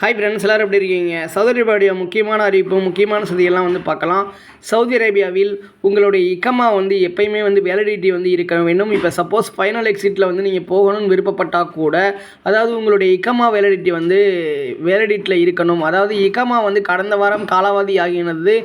Hi friends எல்லோரும் எப்படி இருக்கீங்க? சவுதி அரேபியாவுடைய முக்கியமான அறிவிப்பு முக்கியமான செய்தியெல்லாம் வந்து பார்க்கலாம். சவுதி அரேபியாவில் உங்களுடைய இக்கமா வந்து எப்பயுமே வந்து வேலிடிட்டி வந்து இருக்க வேண்டும். இப்போ சப்போஸ் ஃபைனல் எக்ஸிட்டில் வந்து நீங்கள் போகணும்னு விருப்பப்பட்டால் கூட அதாவது உங்களுடைய இக்கமா வேலிடிட்டி வந்து வேலிடிட்டில் இருக்கணும். அதாவது இக்கமா வந்து கடந்த வாரம் காலாவதி ஆகினது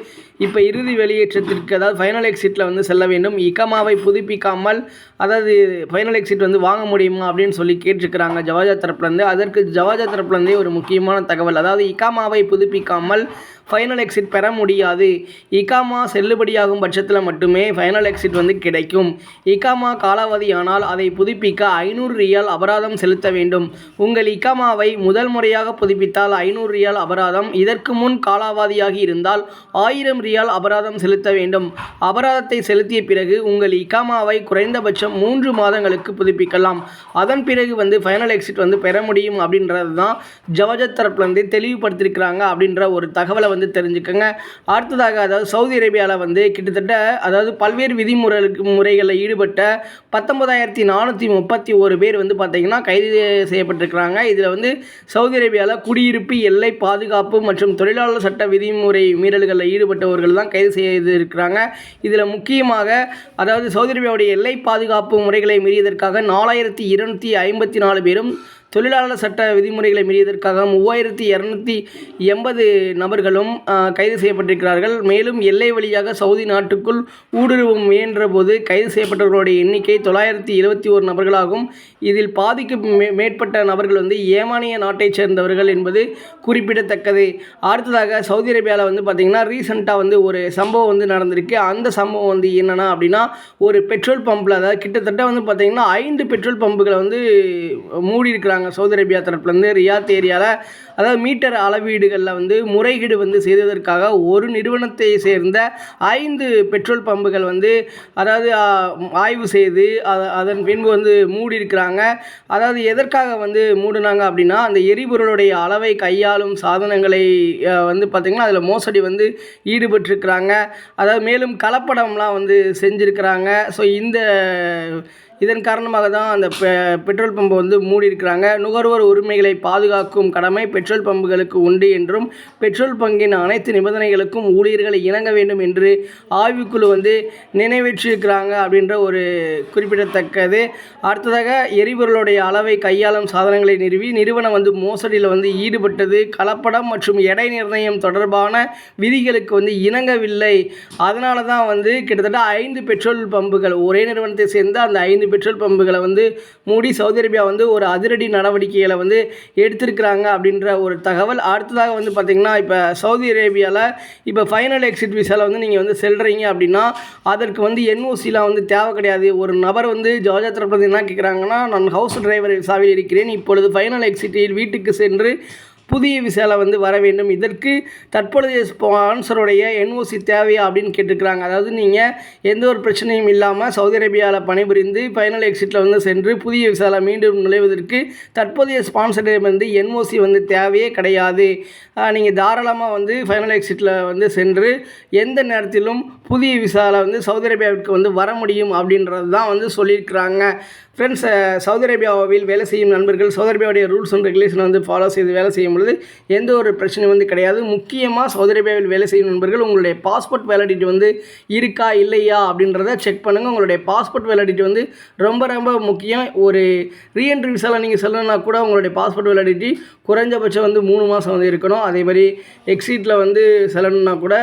இப்போ இறுதி வெளியேற்றத்திற்கு அதாவது ஃபைனல் எக்ஸிட்டில் வந்து செல்ல வேண்டும். இக்கமாவை புதுப்பிக்காமல் அதாவது ஃபைனல் எக்ஸிட் வந்து வாங்க முடியுமா அப்படின்னு சொல்லி கேட்டிருக்கிறாங்க ஜவாஜா தரப்புலேருந்து அதற்கு ஜவாஜா தரப்புலேருந்தே ஒரு முக்கியமான தகவல். அதாவது இகாமாவை புதுப்பிக்காமல் ஃபைனல் எக்ஸிட் பெற முடியாது. இகாமா செல்லுபடியாகும் பட்சத்தில் மட்டுமே ஃபைனல் எக்ஸிட் வந்து கிடைக்கும். இகாமா காலாவதியானால் அதை புதுப்பிக்க ஐநூறு ரியால் அபராதம் செலுத்த வேண்டும். உங்கள் இகாமாவை முதல் முறையாக புதுப்பித்தால் ஐநூறு ரியால் அபராதம். இதற்கு முன் காலாவதியாகி இருந்தால் ஆயிரம் ரியால் அபராதம் செலுத்த வேண்டும். அபராதத்தை செலுத்திய பிறகு உங்கள் இகாமாவை குறைந்தபட்சம் மூன்று மாதங்களுக்கு புதுப்பிக்கலாம். அதன் பிறகு வந்து ஃபைனல் எக்ஸிட் வந்து பெற முடியும் அப்படின்றது தான் ஜவஜத் தரப்புலேருந்து தெளிவுபடுத்தியிருக்கிறாங்க அப்படின்ற ஒரு தகவலை வந்து தெரிஞ்சுக்கோங்க. அடுத்ததாக அதாவது சவுதி அரேபியாவில் வந்து கிட்டத்தட்ட அதாவது பல்வேறு விதிமுறை முறைகளில் ஈடுபட்ட பத்தொன்பதாயிரத்தி நானூற்றி முப்பத்தி ஒரு பேர் வந்து பார்த்திங்கன்னா கைது செய்யப்பட்டிருக்கிறாங்க. இதில் வந்து சவுதி அரேபியாவில் குடியிருப்பு எல்லை பாதுகாப்பு மற்றும் தொழிலாளர் சட்ட விதிமுறை மீறல்களில் ஈடுபட்டவர்கள் தான் கைது செய்திருக்கிறாங்க. இதில் முக்கியமாக அதாவது சவுதி அரேபியாவுடைய எல்லை பாதுகாப்பு முறைகளை மீறியதற்காக நாலாயிரத்தி இருநூற்றி ஐம்பத்தி நாலு பேரும் தொழிலாளர் சட்ட விதிமுறைகளை மீறியதற்காக மூவாயிரத்தி இரநூத்தி எண்பது நபர்களும் கைது செய்யப்பட்டிருக்கிறார்கள். மேலும் எல்லை வழியாக சவுதி நாட்டுக்குள் ஊடுருவ முயன்றபோது கைது செய்யப்பட்டவர்களுடைய எண்ணிக்கை தொள்ளாயிரத்தி இருபத்தி ஒரு நபர்களாகும். இதில் பாதிக்கு மே மேற்பட்ட நபர்கள் வந்து ஏமானிய நாட்டைச் சேர்ந்தவர்கள் என்பது குறிப்பிடத்தக்கது. அடுத்ததாக சவுதி அரேபியாவில் வந்து பார்த்திங்கன்னா ரீசெண்டாக வந்து ஒரு சம்பவம் வந்து நடந்திருக்கு. அந்த சம்பவம் வந்து என்னென்னா அப்படின்னா ஒரு பெட்ரோல் பம்பில் அதாவது கிட்டத்தட்ட வந்து பார்த்திங்கன்னா ஐந்து பெட்ரோல் பம்புகளை வந்து மூடி இருக்கிறாங்க சொல்கிறாங்க சவுதி அரேபியா தரப்புலேருந்து ரியாத் ஏரியாவில் அதாவது மீட்டர் அளவீடுகளில் வந்து முறைகேடு வந்து செய்ததற்காக ஒரு நிறுவனத்தை சேர்ந்த ஐந்து பெட்ரோல் பம்புகள் வந்து அதாவது ஆய்வு செய்து அதன் பின்பு வந்து மூடி இருக்கிறாங்க அதாவது எதற்காக வந்து மூடினாங்க அப்படின்னா அந்த எரிபொருளுடைய அளவை கையாளும் சாதனங்களை வந்து பார்த்திங்கன்னா அதில் மோசடி வந்து ஈடுபட்டிருக்கிறாங்க. அதாவது மேலும் கலப்படம்லாம் வந்து செஞ்சுருக்கிறாங்க. ஸோ இந்த இதன் காரணமாக தான் அந்த பெ பெட்ரோல் பம்பை வந்து மூடியிருக்கிறாங்க. நுகர்வோர் உரிமைகளை பாதுகாக்கும் கடமை பெட்ரோல் பம்புகளுக்கு உண்டு என்றும் பெட்ரோல் பங்கின் அனைத்து நிபந்தனைகளுக்கும் ஊழியர்களை இணங்க வேண்டும் என்று ஆய்வுக்குழு வந்து நினைவேற்றிருக்கிறாங்க அப்படின்ற ஒரு குறிப்பிடத்தக்கது. அடுத்ததாக எரிபொருளுடைய அளவை கையாளும் சாதனங்களை நிறுவி நிறுவனம் வந்து மோசடியில் வந்து ஈடுபட்டது. கலப்படம் மற்றும் எடை நிர்ணயம் தொடர்பான விதிகளுக்கு வந்து இணங்கவில்லை. அதனால தான் வந்து கிட்டத்தட்ட ஐந்து பெட்ரோல் பம்புகள் ஒரே நிறுவனத்தை சேர்ந்த அந்த ஐந்து பெட்ரோல் பம்புகளை வந்து மூடி சவுதி அரேபியா வந்து ஒரு அதிரடி நடவடிக்கைகளை வந்து எடுத்திருக்கிறாங்க அப்படின்ற ஒரு தகவல். அடுத்ததாக வந்து பார்த்திங்கன்னா இப்போ சவுதி அரேபியாவில் இப்போ ஃபைனல் எக்ஸிட் விசாவில் வந்து நீங்கள் வந்து செல்கிறீங்க அப்படின்னா அதற்கு வந்து என்ஓசிலாம் வந்து தேவை கிடையாது. ஒரு நபர் வந்து ஜோஜா தரப்பு என்ன கேட்குறாங்கன்னா நான் ஹவுஸ் டிரைவர் விசாவில் இருக்கிறேன். இப்பொழுது ஃபைனல் எக்ஸிட்டில் வீட்டுக்கு சென்று புதிய விசாவில் வந்து வர வேண்டும். இதற்கு தற்பொழுதைய ஸ்பான்சருடைய என்ஓசி தேவையா அப்படின்னு கேட்டிருக்கிறாங்க. அதாவது நீங்கள் எந்த ஒரு பிரச்சனையும் இல்லாமல் சவுதி அரேபியாவில் பணிபுரிந்து ஃபைனல் எக்ஸிட்டில் வந்து சென்று புதிய விசாவில் மீண்டும் நுழைவதற்கு தற்போதைய ஸ்பான்சரிடம் வந்து என்ஓசி வந்து தேவையே கிடையாது. நீங்கள் தாராளமாக வந்து ஃபைனல் எக்ஸிட்டில் வந்து சென்று எந்த நேரத்திலும் புதிய விசாவில் வந்து சவுதி அரேபியாவிற்கு வந்து வர முடியும் அப்படின்றது தான் வந்து சொல்லியிருக்கிறாங்க. ஃப்ரெண்ட்ஸ் சவுதி அரேபியாவில் வேலை செய்யும் நண்பர்கள் சவுதி அரேபியாவுடைய ரூல்ஸ் அண்ட் ரெகுலேஷன் வந்து ஃபாலோ செய்து வேலை செய்யும் பொழுது எந்த ஒரு பிரச்சனையும் வந்து கிடையாது. முக்கியமாக சவுதி அரேபியாவில் வேலை செய்யும் நண்பர்கள் உங்களுடைய பாஸ்போர்ட் வேலிடிட்டி வந்து இருக்கா இல்லையா அப்படின்றத செக் பண்ணுங்கள் உங்களுடைய பாஸ்போர்ட் வேலிடிட்டி வந்து ரொம்ப ரொம்ப முக்கியம். ஒரு ரீஎன்ட்ரி விசாவில் நீங்கள் செல்லணும்னா கூட உங்களுடைய பாஸ்போர்ட் வேலிடிட்டி குறைஞ்சபட்சம் வந்து மூணு மாதம் வந்து இருக்கணும். அதே மாதிரி எக்ஸிட்டில் வந்து செல்லணும்னா கூட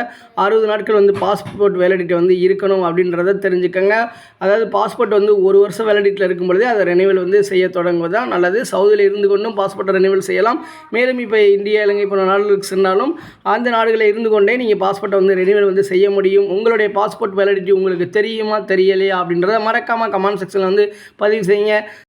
அறுபது நாட்கள் வந்து பாஸ்போர்ட் வேலிடிட்டி வந்து இருக்கணும் அப்படின்றத தெரிஞ்சுக்கோங்க. அதாவது பாஸ்போர்ட் வந்து ஒரு வருஷம் வேலிடிட்டியில் இருக்கும் பொழுதே அதை ரெனிவல் வந்து செய்ய தொடங்குவது தான் நல்லது. சவுதியில் இருந்து கொண்டும் பாஸ்போர்ட்டை ரெனிவல் செய்யலாம். மேலும் இப்போ இந்தியா இலங்கை போன்ற நாடுகளுக்கு சென்றாலும் அந்த நாடுகளில் இருந்து கொண்டே நீங்கள் பாஸ்போர்ட்டை வந்து ரெனிவல் வந்து செய்ய முடியும். உங்களுடைய பாஸ்போர்ட் வேலிடிட்டி உங்களுக்கு தெரியுமா தெரியலையா அப்படின்றத மறக்காமல் கமெண்ட் செக்ஷனில் வந்து பதிவு செய்யுங்க.